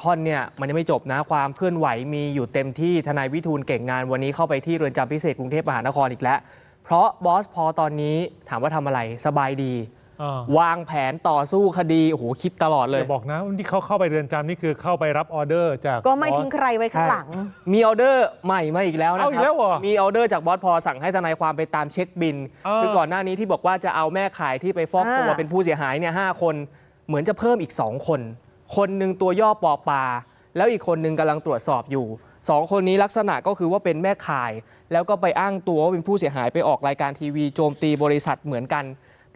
คอนเนี่ยมันยังไม่จบนะความเคลื่อนไหวมีอยู่เต็มที่ทนายวิทูลเก่งงานวันนี้เข้าไปที่เรือนจำพิเศษกรุงเทพมหานครอีกแล้ว เพราะบอสพอตอนนี้ถามว่าทำอะไรสบายดีอ่าวางแผนต่อสู้คดีโอ้โหคิดตลอดเลยอย่าบอกนะที่เขาเข้าไปเรือนจำนี่คือเข้าไปรับออเดอร์จากก็ไม่บอส ทิ้งใครไว้ข้างหลัง มีออเดอร์ใหม่มาอีกแล้วนะคเอารัอีกแล้วเหรอมีออเดอร์จากบอสพอสั่งให้ทนายความไปตามเช็คบิน เออ คือก่อนหน้านี้ที่บอกว่าจะเอาแม่ขายที่ไปฟอกตัวอ่า เป็นผู้เสียหายเนี่ยห้าคนเหมือนจะเพิ่มอีก2คน คนหนึ่งตัวย่อปอปลาแล้วอีกคนหนึ่งกำลังตรวจสอบอยู่สองคนนี้ลักษณะก็คือว่าเป็นแม่ขาย แล้วก็ไปอ้างตัวว่าเป็นผู้เสียหายไปออกรายการทีวีโจมตีบริษัทเหมือนกัน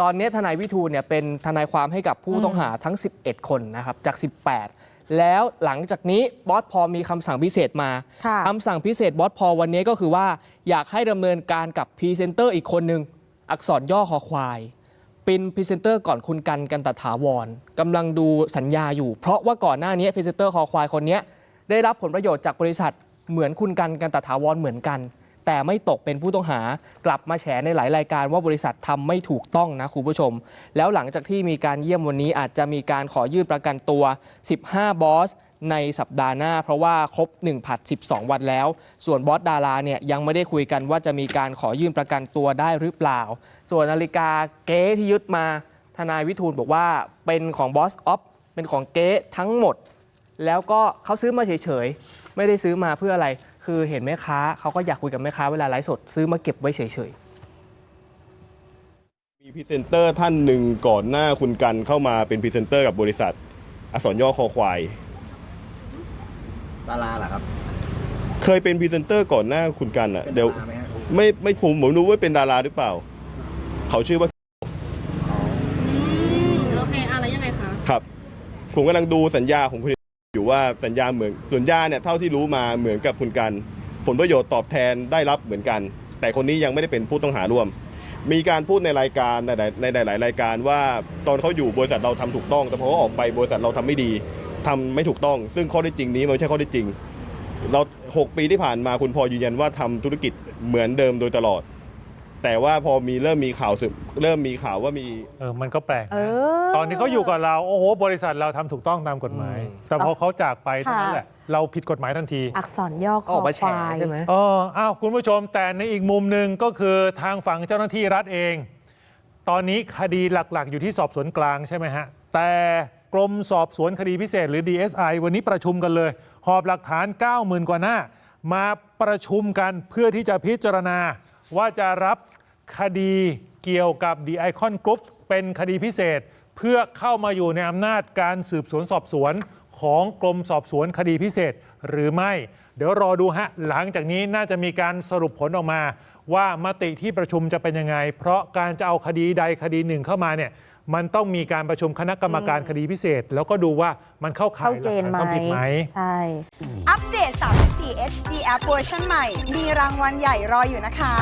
ตอนนี้ทนายวิทูลเนี่ยเป็นทนายความให้กับผู้ต้องหาทั้ง 11 คนนะครับจาก 18 แล้วหลังจากนี้บอสพอมีคำสั่งพิเศษมาค่ะคำสั่งพิเศษบอสพอวันนี้ก็คือว่าอยากให้ดำเนินการกับพรีเซนเตอร์อีกคนหนึ่งอักษรย่อคอควาย เป็นพรีเซนเตอร์ก่อนคุณกันกันตถาวรกำลังดูสัญญาอยู่ เพราะว่าก่อนหน้านี้พรีเซนเตอร์คอควายคนนี้ได้รับผลประโยชน์จากบริษัทเหมือนคุณกันกันตถาวรเหมือนกัน แต่ไม่ตกเป็นผู้ต้องหากลับมาแฉในหลายรายการว่าบริษัททำไม่ถูกต้องนะคุณผู้ชม แล้วหลังจากที่มีการเยี่ยมวันนี้อาจจะมีการขอยื่นประกันตัว 15 บอส ในสัปดาห์หน้า เพราะว่าครบ1ผัด 12 วันแล้ว ส่วนบอสดาราเนี่ยยังไม่ได้คุยกันว่าจะมีการขอยื่นประกันตัวได้หรือเปล่า ส่วนนาฬิกาเก๊ที่ยึดมาทนายวิทูลบอกว่าเป็นของบอสออฟเป็นของเก๊ทั้งหมด แล้วก็เขาซื้อมาเฉยๆ ไม่ได้ซื้อมาเพื่ออะไร คือเห็นแม่ค้าเขาก็อยากคุยกับแม่ค้าเวลาไลฟ์สดซื้อมาเก็บไว้เฉยๆมีพรีเซนเตอร์ท่านหนึ่งก่อนหน้าคุณกันเข้ามาเป็นพรีเซนเตอร์กับบริษัทอักษรย่อคอควาย ดาราเหรอครับเคยเป็นพรีเซนเตอร์ก่อนหน้าคุณกันอะเป็นเดี๋ยวดาราไหมฮะไม่ไม่ผมผมรู้ว่าเป็นดาราหรือเปล่า เขาชื่อว่าอืมโอเคอะไรยังไงคะครับ ผมกำลังดูสัญญาของคุณอยู่ว่าสัญญาเหมือนสัญญาเนี่ยเท่าที่รู้มาเหมือนกับคุณกัน ผลประโยชน์ตอบแทนได้รับเหมือนกัน แต่คนนี้ยังไม่ได้เป็นผู้ต้องหาร่วม มีการพูดในรายการในหลายในหลาย ๆ รายการว่าตอนเขาอยู่บริษัทเราทำถูกต้อง แต่พอเขาออกไปบริษัทเราทำไม่ดี ทำไม่ถูกต้อง ซึ่งข้อเท็จจริงนี้มันไม่ใช่ข้อเท็จจริง เราหกปีที่ผ่านมาคุณพอยืนยันว่าทำธุรกิจเหมือนเดิมโดยตลอด แต่ว่าพอมีเริ่มมีข่าวสืบเริ่มมีข่าวว่ามีเออมันก็แปลกนะเออตอนที่เขาอยู่กับเราโอ้โห บริษัทเราทำถูกต้องตามกฎหมายอืมแต่พอเขาจากไปเท่านั้นค่ะแหละเราผิดกฎหมายทันที อักษรย่อคอออกมาแฉควายใช่ไหม เอออ้าวคุณผู้ชมแต่ในอีกมุมหนึ่งก็คือทางฝั่งเจ้าหน้าที่รัฐเอง ตอนนี้คดีหลักๆ อยู่ที่สอบสวนกลางใช่ไหมฮะ แต่ก รมสอบสวนคดีพิเศษหรือ DSI วันนี้ประชุมกันเลย หอบหลักฐาน 90,000 กว่าหน้า มาประชุมกันเพื่อที่จะพิจารณา ว่าจะรับคดีเกี่ยวกับ The Icon Group เป็นคดีพิเศษ เพื่อเข้ามาอยู่ในอำนาจการสืบสวนสอบสวนของกรมสอบสวนคดีพิเศษหรือไม่ เดี๋ยวรอดูฮะ หลังจากนี้น่าจะมีการสรุปผลออกมา ว่ามติที่ประชุมจะเป็นยังไง เพราะการจะเอาคดีใดคดีหนึ่งเข้ามาเนี่ยมันต้องมีการประชุมคณะกรรมการคดีพิเศษ แล้วก็ดูว่ามันเข้าข่าเข้ายเกณฑ์ไหมต้องผิดไหม ใช่ อัปเดต 34 HD App เวอร์ชันใหม่ มีรางวัลใหญ่รออยู่นะคะ